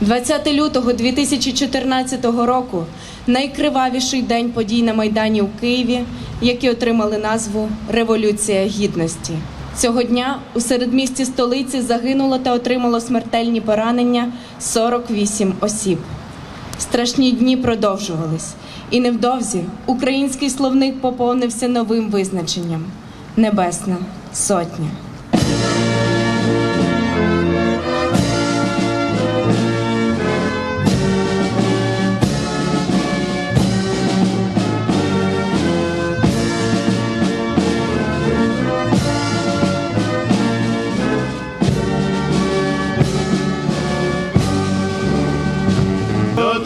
20 лютого 2014 року найкривавіший день подій на Майдані у Києві, які отримали назву Революція Гідності. Цього дня у середмісті столиці загинуло та отримало смертельні поранення 48 осіб. Страшні дні продовжувались, і невдовзі український словник поповнився новим визначенням Небесна Сотня.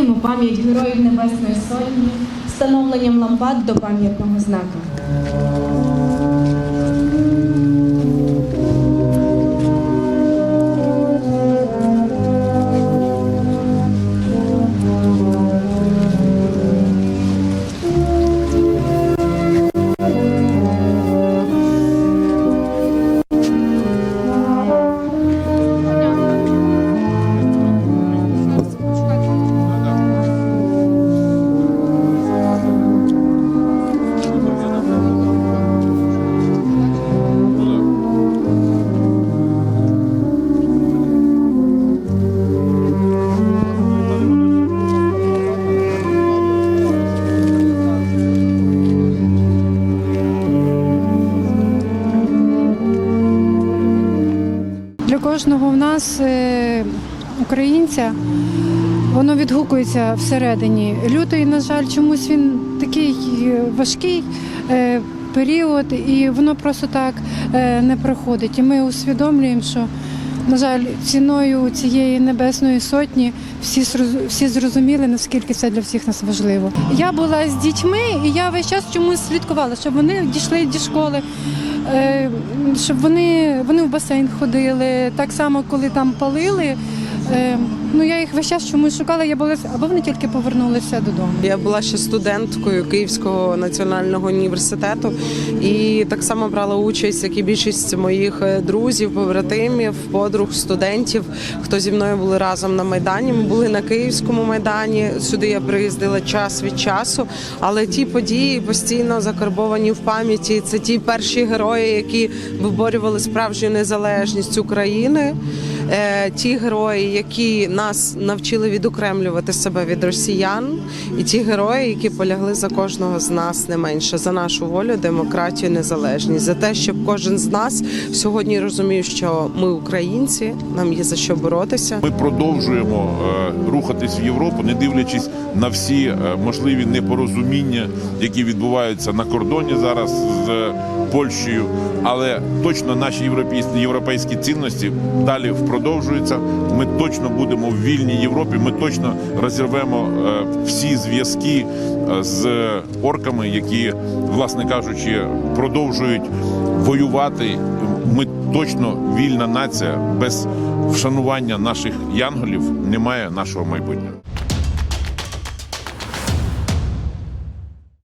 Шануємо пам'ять героїв Небесної Сотні встановленням лампад до пам'ятного знака. Кожного в нас, е, українця, воно відгукується всередині. Лютий, на жаль, чомусь він такий е, важкий е, період, і воно просто так не проходить. І ми усвідомлюємо, що, на жаль, ціною цієї небесної сотні всі, всі зрозуміли, наскільки це для всіх нас важливо. Я була з дітьми, і я весь час чомусь слідкувала, щоб вони дійшли до школи. Е, щоб вони, вони в басейн ходили. Так само, коли там палили. Е, ну я їх весь час чомусь шукала, я була або вони тільки повернулися додому. Я була ще студенткою Київського національного університету і так само брала участь, як і більшість моїх е, друзів, побратимів, подруг, студентів, хто зі мною були разом на майдані. Ми були на Київському майдані. Сюди я приїздила час від часу. Але ті події постійно закарбовані в пам'яті. Це ті перші герої, які виборювали справжню незалежність України. Е, Ті герої, які нас навчили відокремлювати себе від росіян, і ті герої, які полягли за кожного з нас не менше за нашу волю, демократію, незалежність, за те, щоб кожен з нас сьогодні розумів, що ми українці, нам є за що боротися. Ми продовжуємо е, рухатись в Європу, не дивлячись на всі е, можливі непорозуміння, які відбуваються на кордоні зараз з Польщею. Але точно наші європейські європейські цінності далі продовжуються. Ми точно будемо в вільній Європі. Ми точно розірвемо е, всі зв'язки е, з орками, які, власне кажучи, продовжують воювати. Ми точно вільна нація без вшанування наших янголів немає нашого майбутнього.